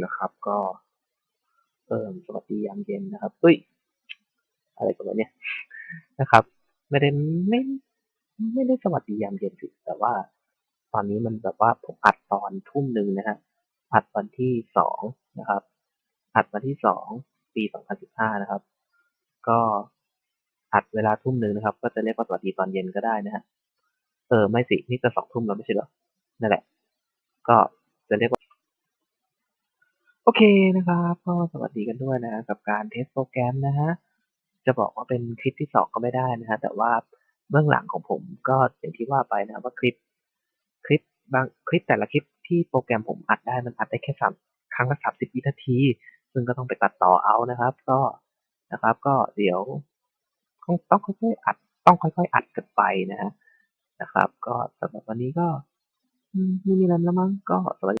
นะครับ ก็เอิ่มสวัสดียามเย็นนะครับเฮ้ย อะไรกันวะเนี่ยนะครับ ไม่ได้ไม่ไม่ได้สวัสดียามเย็นสิแต่ว่า ตอนนี้มันแบบว่าผมอัดตอนทุ่มหนึ่งนะฮะอัดวันที่สองนะครับ อัดวันที่สองปีสองพันสิบห้านะครับ ก็อัดเวลาทุ่มหนึ่งนะครับ ก็จะเรียกว่าสวัสดีตอนเย็นก็ได้นะฮะเออไม่สิ นี่จะสองทุ่มแล้วไม่ใช่เหรอ นั่นแหละ ก็จะเรียกว่า โอเคนะครับก็สวัสดีกันด้วยนะกับการเทสโปรแกรมนะฮะจะบอกว่าเป็นคลิปที่สองก็ไม่ได้นะฮะแต่ว่าเบื้องหลังของผมก็อย่างที่ว่าไปนะว่าคลิปคลิปบางคลิปแต่ละคลิปที่โปรแกรมผมอัดได้มันอัดได้แค่สามครั้งละสามสิบวินาที ซึ่งก็ต้องไปตัดต่อเอานะครับ ก็นะครับก็เดี๋ยวต้องต้องค่อยๆอัดต้องค่อย ๆ อัดกันไปนะฮะนะครับ ก็สำหรับวันนี้ก็ไม่มีอะไรแล้วมั้งก็สวัสดี